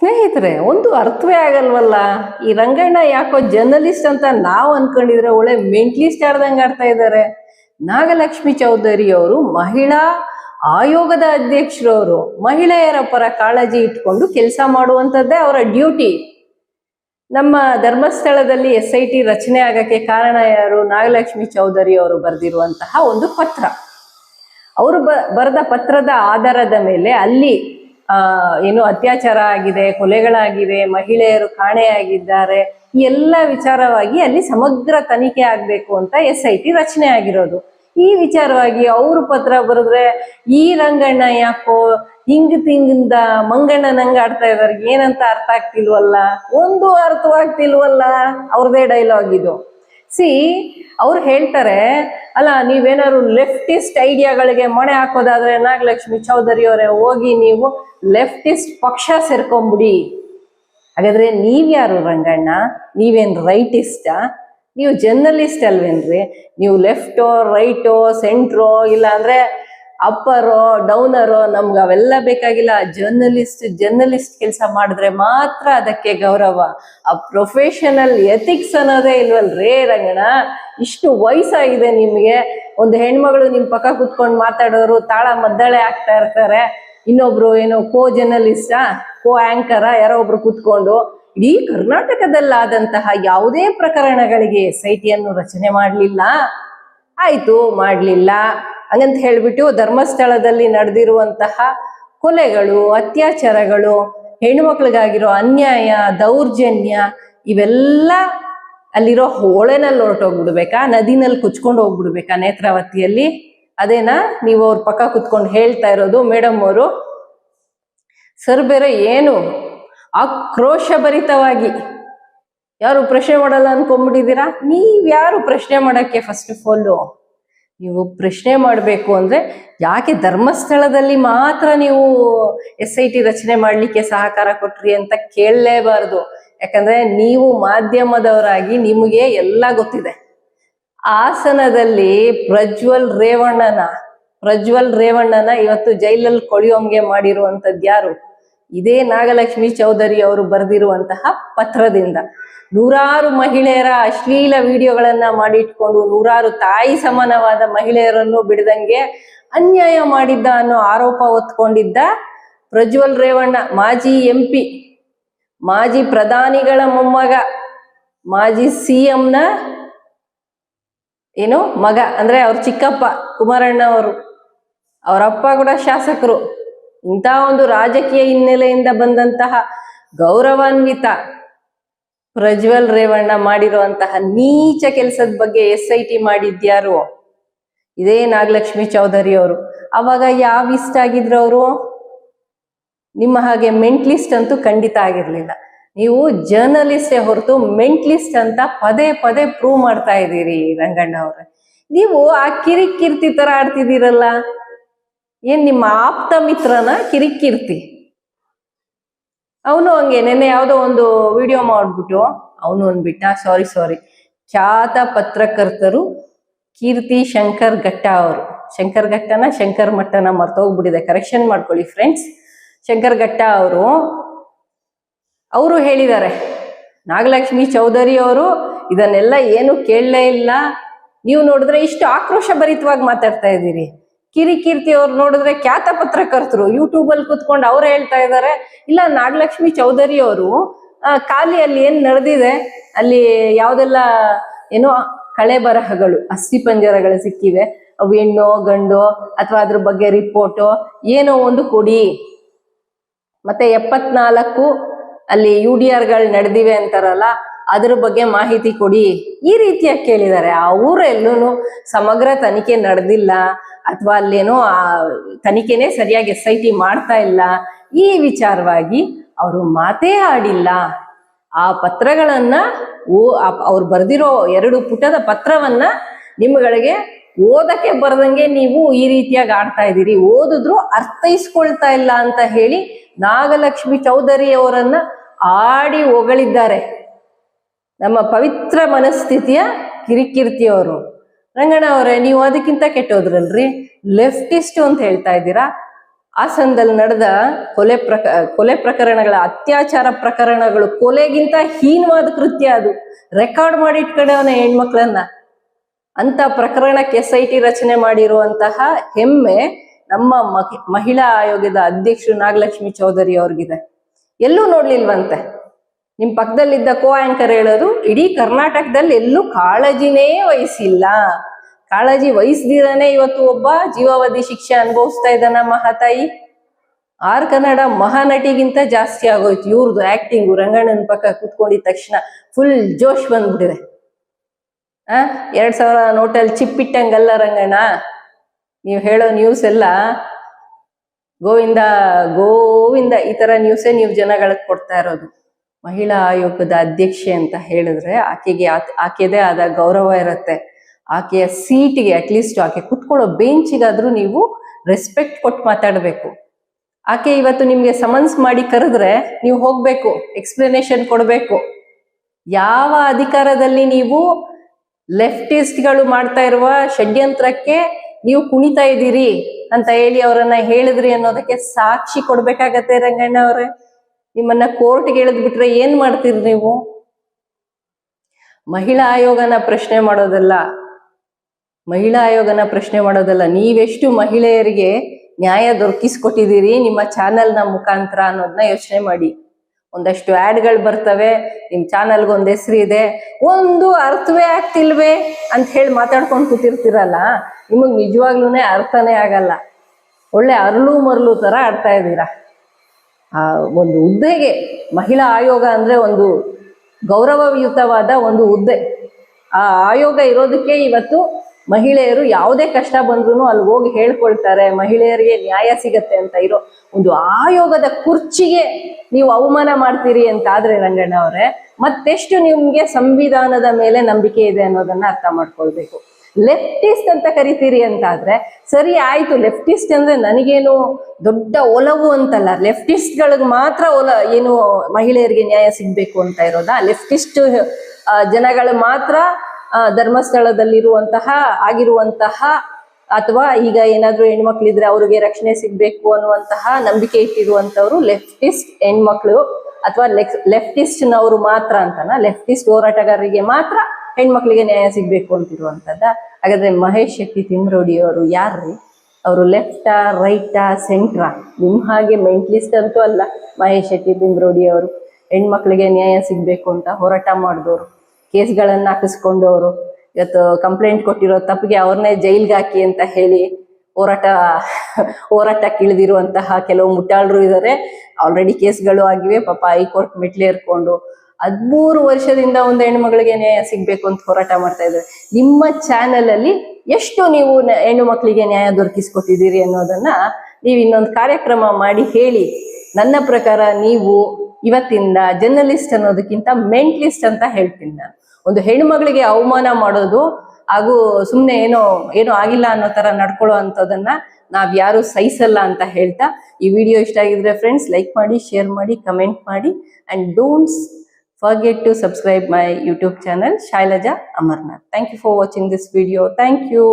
ಸ್ನೇಹಿತರೆ, ಒಂದು ಅರ್ಥವೇ ಆಗಲ್ವಲ್ಲ? ಈ ರಂಗಣ್ಣ ಯಾಕೋ ಜರ್ನಲಿಸ್ಟ್ ಅಂತ ನಾವು ಅನ್ಕೊಂಡಿದ್ರೆ ಒಳ್ಳೆ ಮೆಂಟ್ಲಿಸ್ಟ್ ಆಡ್ದಂಗೆ ಆಡ್ತಾ ಇದ್ದಾರೆ ನಾಗಲಕ್ಷ್ಮಿ ಚೌಧರಿ ಅವರು ಮಹಿಳಾ ಆಯೋಗದ ಅಧ್ಯಕ್ಷರವರು, ಮಹಿಳೆಯರ ಪರ ಕಾಳಜಿ ಇಟ್ಕೊಂಡು ಕೆಲಸ ಮಾಡುವಂಥದ್ದೇ ಅವರ ಡ್ಯೂಟಿ. ನಮ್ಮ ಧರ್ಮಸ್ಥಳದಲ್ಲಿ ಎಸ್ ಐ ಟಿ ರಚನೆ ಆಗಕ್ಕೆ ಕಾರಣ ಯಾರು? ನಾಗಲಕ್ಷ್ಮಿ ಚೌಧರಿ ಅವರು ಬರೆದಿರುವಂತಹ ಒಂದು ಪತ್ರ. ಅವರು ಬರೆದ ಪತ್ರದ ಆಧಾರದ ಮೇಲೆ ಅಲ್ಲಿ ಏನು ಅತ್ಯಾಚಾರ ಆಗಿದೆ, ಕೊಲೆಗಳಾಗಿವೆ, ಮಹಿಳೆಯರು ಕಾಣೆಯಾಗಿದ್ದಾರೆ, ಈ ಎಲ್ಲ ವಿಚಾರವಾಗಿ ಅಲ್ಲಿ ಸಮಗ್ರ ತನಿಖೆ ಆಗ್ಬೇಕು ಅಂತ ಎಸ್ ಐ ಟಿ ರಚನೆ ಆಗಿರೋದು. ಈ ವಿಚಾರವಾಗಿ ಅವರು ಪತ್ರ ಬರೆದ್ರೆ, ಈ ರಂಗಣ್ಣ ಯಾಕೋ ಹಿಂಗ್ ತಿಂಗಿಂದ ಮಂಗಣ್ಣ ನಂಗ ಆಡ್ತಾ ಇದಾರೆ, ಏನಂತ ಅರ್ಥ ಆಗ್ತಿಲ್ವಲ್ಲ? ಒಂದು ಅರ್ಥವಾಗ್ತಿಲ್ವಲ್ಲ? ಅವ್ರದೇ ಡೈಲಾಗ್ ಇದು. ಸಿ ಅವ್ರು ಹೇಳ್ತಾರೆ, ಅಲ್ಲ, ನೀವೇನಾದ್ರು ಲೆಫ್ಟಿಸ್ಟ್ ಐಡಿಯಾಗಳಿಗೆ ಮಣೆ ಹಾಕೋದಾದ್ರೆ ನಾಗಲಕ್ಷ್ಮಿ ಚೌಧರಿ ಅವರೇ ಹೋಗಿ ನೀವು ಲೆಫ್ಟಿಸ್ಟ್ ಪಕ್ಷ ಸೇರ್ಕೊಂಬಿಡಿ. ಹಾಗಾದ್ರೆ ನೀವ್ಯಾರು ರಂಗಣ್ಣ? ನೀವೇನ್ ರೈಟಿಸ್ಟಾ ನೀವು ಜರ್ನಲಿಸ್ಟ್ ಅಲ್ವೇನ್ರಿ? ನೀವು ಲೆಫ್ಟೋ ರೈಟೋ ಸೆಂಟ್ರೋ ಇಲ್ಲ ಅಂದ್ರೆ ಅಪ್ಪರೋ ಡೌನರೋ ನಮ್ಗೆ ಅವೆಲ್ಲ ಬೇಕಾಗಿಲ್ಲ. ಜರ್ನಲಿಸ್ಟ್ ಜರ್ನಲಿಸ್ಟ್ ಕೆಲಸ ಮಾಡಿದ್ರೆ ಮಾತ್ರ ಅದಕ್ಕೆ ಗೌರವ. ಆ ಪ್ರೊಫೆಷನಲ್ ಎಥಿಕ್ಸ್ ಅನ್ನೋದೇ ಇಲ್ವಲ್ರೇ ರಂಗಣ ಇಷ್ಟು ವಯಸ್ಸಾಗಿದೆ ನಿಮಗೆ. ಒಂದು ಹೆಣ್ಮಗಳು ನಿಮ್ಮ ಪಕ್ಕ ಕುತ್ಕೊಂಡು ಮಾತಾಡೋರು, ತಾಳ ಮದ್ದಳೆ ಆಗ್ತಾ ಇರ್ತಾರೆ. ಇನ್ನೊಬ್ರು ಏನೋ ಕೋ ಜರ್ನಲಿಸ್ಟಾ ಕೋ ಆಂಕರ ಯಾರೋ ಒಬ್ರು ಕುತ್ಕೊಂಡು ಇಡೀ ಕರ್ನಾಟಕದಲ್ಲಾದಂತಹ ಯಾವುದೇ ಪ್ರಕರಣಗಳಿಗೆ ಎಸ್ ರಚನೆ ಮಾಡಲಿಲ್ಲ. ಆಯಿತು, ಮಾಡಲಿಲ್ಲ. ಹಂಗಂತ ಹೇಳ್ಬಿಟ್ಟು ಧರ್ಮಸ್ಥಳದಲ್ಲಿ ನಡೆದಿರುವಂತಹ ಕೊಲೆಗಳು, ಅತ್ಯಾಚಾರಗಳು ಹೆಣ್ಮಕ್ಳಿಗಾಗಿರೋ ಅನ್ಯಾಯ, ದೌರ್ಜನ್ಯ ಇವೆಲ್ಲ ಅಲ್ಲಿರೋ ಹೊಳೆನಲ್ಲಿ ಹೊರಟೋಗ್ಬಿಡ್ಬೇಕಾ? ನದಿನಲ್ಲಿ ಕುಚ್ಕೊಂಡು ಹೋಗ್ಬಿಡ್ಬೇಕಾ ನೇತ್ರಾವತಿಯಲ್ಲಿ? ಅದೇನಾ? ನೀವು ಅವ್ರ ಪಕ್ಕ ಕುತ್ಕೊಂಡು ಹೇಳ್ತಾ ಇರೋದು, ಮೇಡಮ್ ಅವರು, ಸರ್ ಬೇರೆ ಏನು ಆಕ್ರೋಶಭರಿತವಾಗಿ ಯಾರು ಪ್ರಶ್ನೆ ಮಾಡಲ್ಲ ಅನ್ಕೊಂಡ್ಬಿಟ್ಟಿದ್ದೀರಾ? ನೀವ್ಯಾರು ಪ್ರಶ್ನೆ ಮಾಡಕ್ಕೆ ಫಸ್ಟ್ ಆಫ್ ಆಲು ನೀವು ಪ್ರಶ್ನೆ ಮಾಡಬೇಕು ಅಂದ್ರೆ ಯಾಕೆ ಧರ್ಮಸ್ಥಳದಲ್ಲಿ ಮಾತ್ರ ನೀವು ಎಸ್ ಐ ಟಿ ರಚನೆ ಮಾಡಲಿಕ್ಕೆ ಸಹಕಾರ ಕೊಟ್ರಿ ಅಂತ ಕೇಳಲೇಬಾರದು. ಯಾಕಂದ್ರೆ ನೀವು ಮಾಧ್ಯಮದವರಾಗಿ ನಿಮಗೆ ಎಲ್ಲ ಗೊತ್ತಿದೆ. ಆಸನದಲ್ಲಿ ಪ್ರಜ್ವಲ್ ರೇವಣ್ಣನ ಪ್ರಜ್ವಲ್ ರೇವಣ್ಣನ ಇವತ್ತು ಜೈಲಲ್ಲಿ ಕೊಳಿಯೋಂಗೆ ಮಾಡಿರುವಂಥದ್ದು ಯಾರು? ಇದೇ ನಾಗಲಕ್ಷ್ಮಿ ಚೌಧರಿ ಅವರು ಬರೆದಿರುವಂತಹ ಪತ್ರದಿಂದ. ನೂರಾರು ಮಹಿಳೆಯರ ಅಶ್ಲೀಲ ವಿಡಿಯೋಗಳನ್ನ ಮಾಡಿಟ್ಕೊಂಡು ನೂರಾರು ತಾಯಿ ಸಮಾನವಾದ ಮಹಿಳೆಯರನ್ನು ಬಿಡದಂಗೆ ಅನ್ಯಾಯ ಮಾಡಿದ್ದ ಅನ್ನೋ ಆರೋಪ ಹೊತ್ಕೊಂಡಿದ್ದ ಪ್ರಜ್ವಲ್ ರೇವಣ್ಣ, ಮಾಜಿ ಎಂ ಮಾಜಿ ಪ್ರಧಾನಿಗಳ ಮೊಮ್ಮಗ, ಮಾಜಿ ಸಿ ನ ಏನು ಮಗ ಅಂದ್ರೆ ಅವ್ರ ಚಿಕ್ಕಪ್ಪ ಕುಮಾರಣ್ಣ ಅವರು. ಅವರಪ್ಪ ಕೂಡ ಶಾಸಕರು. ಇಂಥ ಒಂದು ರಾಜಕೀಯ ಹಿನ್ನೆಲೆಯಿಂದ ಬಂದಂತಹ ಗೌರವಾನ್ವಿತ ಪ್ರಜ್ವಲ್ ರೇವಣ್ಣ ಮಾಡಿರುವಂತಹ ನೀಚ ಕೆಲಸದ ಬಗ್ಗೆ ಎಸ್ ಐ ಟಿ ಮಾಡಿದ್ಯಾರು? ಇದೇ ನಾಗಲಕ್ಷ್ಮಿ ಚೌಧರಿ ಅವರು. ಅವಾಗ ಯಾವ ಇಷ್ಟ ಆಗಿದ್ರು ಅವರು? ನಿಮ್ಮ ಹಾಗೆ ಮೆಂಟ್ಲಿಸ್ಟ್ ಅಂತೂ ಖಂಡಿತ ಆಗಿರ್ಲಿಲ್ಲ. ನೀವು ಜರ್ನಲಿಸ್ಟೇ ಹೊರತು ಮೆಂಟ್ಲಿಸ್ಟ್ ಅಂತ ಪದೇ ಪದೇ ಪ್ರೂವ್ ಮಾಡ್ತಾ ಇದ್ದೀರಿ ರಂಗಣ್ಣ ಅವ್ರೆ. ನೀವು ಆ ಕಿರಿಕಿರ್ತಿ ತರ ಆಡ್ತಿದ್ದೀರಲ್ಲ? ಏನ್ ನಿಮ್ಮ ಆಪ್ತ ಮಿತ್ರನ ಕಿರಿಕಿರ್ತಿ? ಅವನು ಹಂಗೆ, ನೆನ್ನೆ ಯಾವುದೋ ಒಂದು ವಿಡಿಯೋ ಮಾಡ್ಬಿಟ್ಟು, ಅವನು ಅಂದ್ಬಿಟ್ಟ, ಸಾರಿ ಸಾರಿ. ಖ್ಯಾತ ಪತ್ರಕರ್ತರು ಕೀರ್ತಿ ಶಂಕರ್ ಘಟ್ಟ ಅವರು. ಶಂಕರ್ ಘಟ್ಟನ, ಶಂಕರ್ ಮಟ್ಟನ ಮರ್ತೋಗ್ಬಿಟ್ಟಿದೆ. ಕರೆಕ್ಷನ್ ಮಾಡ್ಕೊಳ್ಳಿ ಫ್ರೆಂಡ್ಸ್ ಶಂಕರ್ ಘಟ್ಟ ಅವರು ಅವರು ಹೇಳಿದ್ದಾರೆ, ನಾಗಲಕ್ಷ್ಮಿ ಚೌಧರಿ ಅವರು, ಇದನ್ನೆಲ್ಲ ಏನು ಕೇಳಲೇ ಇಲ್ಲ. ನೀವು ನೋಡಿದ್ರೆ ಇಷ್ಟು ಆಕ್ರೋಶ ಭರಿತವಾಗಿ ಮಾತಾಡ್ತಾ ಇದ್ದೀರಿ. ಕಿರಿಕೀರ್ತಿ ಅವ್ರು ನೋಡಿದ್ರೆ ಖ್ಯಾತ ಪತ್ರಕರ್ತರು ಯೂಟ್ಯೂಬ್ ಅಲ್ಲಿ ಕುತ್ಕೊಂಡು ಅವ್ರು ಹೇಳ್ತಾ ಇದ್ದಾರೆ ಇಲ್ಲ, ನಾಗಲಕ್ಷ್ಮಿ ಚೌಧರಿ ಅವರು ಖಾಲಿ ಅಲ್ಲಿ ಏನ್ ನಡೆದಿದೆ? ಅಲ್ಲಿ ಯಾವ್ದೆಲ್ಲ, ಏನೋ ಕಳೆ ಬರಹಗಳು ಅಸ್ಥಿ ಪಂಜರಗಳು ಸಿಕ್ಕಿವೆ. ಅವು ಹೆಣ್ಣು, ಗಂಡು, ಅಥವಾ ಅದ್ರ ಬಗ್ಗೆ ರಿಪೋರ್ಟು ಏನೋ ಒಂದು ಕೊಡಿ. ಮತ್ತೆ ಎಪ್ಪತ್ನಾಲ್ಕು ಅಲ್ಲಿ ಯು ಡಿ ಆರ್ಗಳು ನಡೆದಿವೆ ಅಂತಾರಲ್ಲ, ಅದ್ರ ಬಗ್ಗೆ ಮಾಹಿತಿ ಕೊಡಿ. ಈ ರೀತಿಯಾಗಿ ಕೇಳಿದ್ದಾರೆ ಅವರೆಲ್ಲೂ ಸಮಗ್ರ ತನಿಖೆ ನಡೆದಿಲ್ಲ. ಅಥವಾ ಅಲ್ಲೇನೋ ಆ ತನಿಖೆನೇ ಸರಿಯಾಗಿ ಎಸ್ ಐ ಟಿ ಮಾಡ್ತಾ ಇಲ್ಲ, ಈ ವಿಚಾರವಾಗಿ ಅವರು ಮಾತೇ ಆಡಿಲ್ಲ. ಆ ಪತ್ರಗಳನ್ನ ಓ ಅವ್ರು ಬರೆದಿರೋ ಎರಡು ಪುಟದ ಪತ್ರವನ್ನ ನಿಮ್ಗಳಿಗೆ ಓದಕ್ಕೆ ಬರದಂಗೆ ನೀವು ಈ ರೀತಿಯಾಗಿ ಆಡ್ತಾ ಇದ್ದೀರಿ. ಓದಿದ್ರು ಅರ್ಥೈಸ್ಕೊಳ್ತಾ ಇಲ್ಲ ಅಂತ ಹೇಳಿ ನಾಗಲಕ್ಷ್ಮಿ ಚೌಧರಿ ಅವರನ್ನ ಆಡಿ ಹೊಗಳಿದ್ದಾರೆ. ನಮ್ಮ ಪವಿತ್ರ ಮನಸ್ಥಿತಿಯ ಕಿರಿಕಿರ್ತಿ ಅವರು ರಂಗಣ್ಣ ಅವರೇ, ನೀವು ಅದಕ್ಕಿಂತ ಕೆಟ್ಟೋದ್ರಲ್ರಿ? ಲೆಫ್ಟಿಸ್ಟ್ ಅಂತ ಹೇಳ್ತಾ ಇದ್ದೀರಾ? ಹಾಸನದಲ್ಲಿ ನಡೆದ ಕೊಲೆ ಪ್ರಕ, ಕೊಲೆ ಪ್ರಕರಣಗಳ ಅತ್ಯಾಚಾರ ಪ್ರಕರಣಗಳು ಕೊಲೆಗಿಂತ ಹೀನವಾದ ಕೃತ್ಯ ಅದು. ರೆಕಾರ್ಡ್ ಮಾಡಿ ಇಟ್ಕೊಂಡವನ ಹೆಣ್ಮಕ್ಳನ್ನ. ಅಂತ ಪ್ರಕರಣಕ್ಕೆ ಎಸ್ ಐ ಟಿ ರಚನೆ ಮಾಡಿರುವಂತಹ ಹೆಮ್ಮೆ ನಮ್ಮ ಮಹಿ- ಮಹಿಳಾ ಆಯೋಗದ ಅಧ್ಯಕ್ಷರು ನಾಗಲಕ್ಷ್ಮಿ ಚೌಧರಿ ಅವ್ರಿಗಿದೆ. ಎಲ್ಲೂ ನೋಡ್ಲಿಲ್ವಂತೆ. ನಿಮ್ ಪಕ್ಕದಲ್ಲಿದ್ದ ಕೋ ಆಂಕರ್ ಹೇಳೋದು, ಇಡೀ ಕರ್ನಾಟಕದಲ್ಲಿ ಎಲ್ಲೂ ಕಾಳಜಿನೇ ವಹಿಸಿಲ್ಲ. ಕಾಳಜಿ ವಹಿಸ್ದಿರನೇ ಇವತ್ತು ಒಬ್ಬ ಜೀವಾವಧಿ ಶಿಕ್ಷೆ ಅನುಭವಿಸ್ತಾ ಇದ್ದಾನ ಮಹಾತಾಯಿ. ಆರ್ ಕನ್ನಡ ಮಹಾನಟಿಗಿಂತ ಜಾಸ್ತಿ ಆಗೋಯ್ತು. ಇವ್ರದ್ದು ಆಕ್ಟಿಂಗು ರಂಗಣ್ಣನ ಪಕ್ಕ ಕೂತ್ಕೊಂಡಿದ ತಕ್ಷಣ ಫುಲ್ ಜೋಶ್ ಬಂದ್ಬಿಟ್ಟಿದೆ. ಆ, ಎರಡ್ ಸಾವಿರ ನೋಟಲ್ಲಿ ಚಿಪ್ಪಿಟ್ಟಂಗಲ್ಲ ರಂಗಣ್ಣ. ನೀವು ಹೇಳೋ ನ್ಯೂಸ್ ಎಲ್ಲ ಗೋವಿಂದ ಗೋವಿಂದ, ಈ ತರ ನ್ಯೂಸೇ ನೀವು ಜನಗಳಿಗೆ ಕೊಡ್ತಾ ಇರೋದು. ಮಹಿಳಾ ಆಯೋಗದ ಅಧ್ಯಕ್ಷೆ ಅಂತ ಹೇಳಿದ್ರೆ ಆಕೆಗೆ ಆಕೆದೇ ಆದ ಗೌರವ ಇರುತ್ತೆ. ಆಕೆಯ ಸೀಟಿಗೆ ಅಟ್ಲೀಸ್ಟ್ ಆಕೆ ಕುತ್ಕೊಳ್ಳೋ ಬೆಂಚಿಗಾದ್ರೂ ನೀವು ರೆಸ್ಪೆಕ್ಟ್ ಕೊಟ್ಟು ಮಾತಾಡಬೇಕು. ಆಕೆ ಇವತ್ತು ನಿಮ್ಗೆ ಸಮನ್ಸ್ ಮಾಡಿ ಕರೆದ್ರೆ ನೀವು ಹೋಗ್ಬೇಕು ಎಕ್ಸ್ಪ್ಲನೇಷನ್ ಕೊಡಬೇಕು. ಯಾವ ಅಧಿಕಾರದಲ್ಲಿ ನೀವು ಲೆಫ್ಟಿಸ್ಟ್ಗಳು ಮಾಡ್ತಾ ಇರುವ ಷಡ್ಯಂತ್ರಕ್ಕೆ ನೀವು ಕುಣಿತಾ ಇದ್ದೀರಿ ಅಂತ ಹೇಳಿ ಅವರನ್ನ ಹೇಳಿದ್ರಿ ಅನ್ನೋದಕ್ಕೆ ಸಾಕ್ಷಿ ಕೊಡ್ಬೇಕಾಗತ್ತೆ ರಂಗಣ್ಣ ಅವರೇ. ನಿಮ್ಮನ್ನ ಕೋರ್ಟ್ಗೆ ಎಳೆದ್ಬಿಟ್ರೆ ಏನ್ ಮಾಡ್ತೀರಿ ನೀವು? ಮಹಿಳಾ ಆಯೋಗನ ಪ್ರಶ್ನೆ ಮಾಡೋದಲ್ಲ. ಮಹಿಳಾ ಆಯೋಗನ ಪ್ರಶ್ನೆ ಮಾಡೋದಲ್ಲ. ನೀವೆಷ್ಟು ಮಹಿಳೆಯರಿಗೆ ನ್ಯಾಯ ದೊರಕಿಸ್ಕೊಟ್ಟಿದ್ದೀರಿ ನಿಮ್ಮ ಚಾನೆಲ್ನ ಮುಖಾಂತರ ಅನ್ನೋದನ್ನ ಯೋಚನೆ ಮಾಡಿ. ಒಂದಷ್ಟು ಆ್ಯಡ್ಗಳು ಬರ್ತವೆ ನಿಮ್ಮ ಚಾನಲ್ಗೆ ಒಂದು ಹೆಸರು ಇದೆ. ಒಂದು ಅರ್ಥವೇ ಆಗ್ತಿಲ್ವೇ ಅಂತ ಹೇಳಿ ಮಾತಾಡ್ಕೊಂಡು ಕೂತಿರ್ತೀರಲ್ಲ? ನಿಮಗೆ ನಿಜವಾಗ್ಲೂ ಅರ್ಥನೇ ಆಗಲ್ಲ. ಒಳ್ಳೆ ಅರಳು ಮರಳು ಥರ ಆಡ್ತಾ ಇದ್ದೀರಾ? ಆ, ಒಂದು ಹುದ್ದೆಗೆ ಮಹಿಳಾ ಆಯೋಗ ಅಂದ್ರೆ ಒಂದು ಗೌರವಯುತವಾದ ಒಂದು ಹುದ್ದೆ. ಆ ಆಯೋಗ ಇರೋದಕ್ಕೆ ಇವತ್ತು ಮಹಿಳೆಯರು ಯಾವುದೇ ಕಷ್ಟ ಬಂದ್ರೂ ಅಲ್ಲಿ ಹೋಗಿ ಹೇಳ್ಕೊಳ್ತಾರೆ, ಮಹಿಳೆಯರಿಗೆ ನ್ಯಾಯ ಸಿಗತ್ತೆ ಅಂತ ಇರೋ ಒಂದು ಆಯೋಗದ ಕುರ್ಚಿಗೆ ನೀವು ಅವಮಾನ ಮಾಡ್ತೀರಿ ಅಂತ ಆದ್ರೆ ರಂಗಣ್ಣ ಅವರೇ, ಮತ್ತೆಷ್ಟು ನಿಮ್ಗೆ ಸಂವಿಧಾನದ ಮೇಲೆ ನಂಬಿಕೆ ಇದೆ ಅನ್ನೋದನ್ನ ಅರ್ಥ ಮಾಡ್ಕೊಳ್ಬೇಕು. ಲೆಫ್ಟಿಸ್ಟ್ ಅಂತ ಕರಿತೀರಿ ಅಂತ ಆದ್ರೆ ಸರಿ ಆಯ್ತು, ಲೆಫ್ಟಿಸ್ಟ್ ಅಂದ್ರೆ ನನಗೇನು ದೊಡ್ಡ ಒಲವು ಅಂತಲ್ಲ. ಲೆಫ್ಟಿಸ್ಟ್ಗಳಿಗೆ ಮಾತ್ರ ಒಲ, ಏನು ಮಹಿಳೆಯರಿಗೆ ನ್ಯಾಯ ಸಿಗ್ಬೇಕು ಅಂತ ಇರೋದಾ? ಲೆಫ್ಟಿಸ್ಟ್ ಜನಗಳು ಮಾತ್ರ ಧರ್ಮಸ್ಥಳದಲ್ಲಿರುವಂತಹ, ಆಗಿರುವಂತಹ, ಅಥವಾ ಈಗ ಏನಾದ್ರೂ ಹೆಣ್ಮಕ್ಳಿದ್ರೆ ಅವ್ರಿಗೆ ರಕ್ಷಣೆ ಸಿಗ್ಬೇಕು ಅನ್ನುವಂತಹ ನಂಬಿಕೆ ಇಟ್ಟಿರುವಂತವ್ರು ಲೆಫ್ಟಿಸ್ಟ್ ಹೆಣ್ಮಕ್ಳು, ಅಥವಾ ಲೆಫ್ಟಿಸ್ಟ್ನವರು ಮಾತ್ರ ಅಂತನ? ಲೆಫ್ಟಿಸ್ಟ್ ಹೋರಾಟಗಾರರಿಗೆ ಮಾತ್ರ ಹೆಣ್ಮಕ್ಳಿಗೆ ನ್ಯಾಯ ಸಿಗ್ಬೇಕು ಅಂತಿರುವಂತದ್ದ. ಹಾಗಾದ್ರೆ ಮಹೇಶ್ ಶೆಟ್ಟಿ ತಿಮ್ರೋಡಿ ಅವರು ಯಾರ್ರಿ? ಅವರು ಲೆಫ್ಟಾ ರೈಟಾ ಸೆಂಟ್ರಾ ನಿಮ್ ಹಾಗೆ ಮೆಂಟ್ಲಿಸ್ಟ್ ಅಂತೂ ಅಲ್ಲ ಮಹೇಶ್ ಶೆಟ್ಟಿ ತಿಮ್ರೋಡಿ ಅವರು. ಹೆಣ್ಮಕ್ಳಿಗೆ ನ್ಯಾಯ ಸಿಗ್ಬೇಕು ಅಂತ ಹೋರಾಟ ಮಾಡಿದವರು ಕೇಸ್ಗಳನ್ನ ಹಾಕಿಸ್ಕೊಂಡವರು ಇವತ್ತು ಕಂಪ್ಲೇಂಟ್ ಕೊಟ್ಟಿರೋ ತಪ್ಪಿಗೆ ಅವ್ರನ್ನೇ ಜೈಲ್ಗೆ ಹಾಕಿ ಅಂತ ಹೇಳಿ ಹೋರಾಟ ಹೋರಾಟಕ್ಕೆ ಇಳಿದಿರುವಂತಹ ಕೆಲವು ಮುಟ್ಟಾಳರು ಇದ್ದಾರೆ ಆಲ್ರೆಡಿ ಕೇಸ್ಗಳು ಆಗಿವೆ. ಪಾಪ ಹೈಕೋರ್ಟ್ ಮೆಟ್ಲೇರ್ಕೊಂಡು ಹದ್ಮೂರು ವರ್ಷದಿಂದ ಒಂದು ಹೆಣ್ಮಗಳಿಗೆ ನ್ಯಾಯ ಸಿಗ್ಬೇಕು ಅಂತ ಹೋರಾಟ ಮಾಡ್ತಾ ಇದ್ದಾರೆ. ನಿಮ್ಮ ಚಾನೆಲ್ ಅಲ್ಲಿ ಎಷ್ಟು ನೀವು ಹೆಣ್ಣು ಮಕ್ಕಳಿಗೆ ನ್ಯಾಯ ದೊರಕಿಸ್ಕೊಟ್ಟಿದ್ದೀರಿ ಅನ್ನೋದನ್ನ ನೀವು ಇನ್ನೊಂದು ಕಾರ್ಯಕ್ರಮ ಮಾಡಿ ಹೇಳಿ. ನನ್ನ ಪ್ರಕಾರ ನೀವು ಇವತ್ತಿಂದ ಜರ್ನಲಿಸ್ಟ್ ಅನ್ನೋದಕ್ಕಿಂತ ಮೆಂಟ್ಲಿಸ್ಟ್ ಅಂತ ಹೇಳ್ತೀನಿ ನಾನು. ಒಂದು ಹೆಣ್ಮಗಳಿಗೆ ಅವಮಾನ ಮಾಡೋದು ಹಾಗೂ ಸುಮ್ಮನೆ ಏನೋ ಏನೋ ಆಗಿಲ್ಲ ಅನ್ನೋ ತರ ನಡ್ಕೊಳ್ಳೋ ಅಂಥದ್ದನ್ನ ನಾವ್ ಯಾರು ಸಹಿಸಲ್ಲ ಅಂತ ಹೇಳ್ತಾ ಈ ವಿಡಿಯೋ ಇಷ್ಟ ಆಗಿದ್ರೆ ಫ್ರೆಂಡ್ಸ್ ಲೈಕ್ ಮಾಡಿ ಶೇರ್ ಮಾಡಿ ಕಮೆಂಟ್ ಮಾಡಿ and don't forget to subscribe my youtube channel shailaja amarnath. Thank you for watching this video. Thank you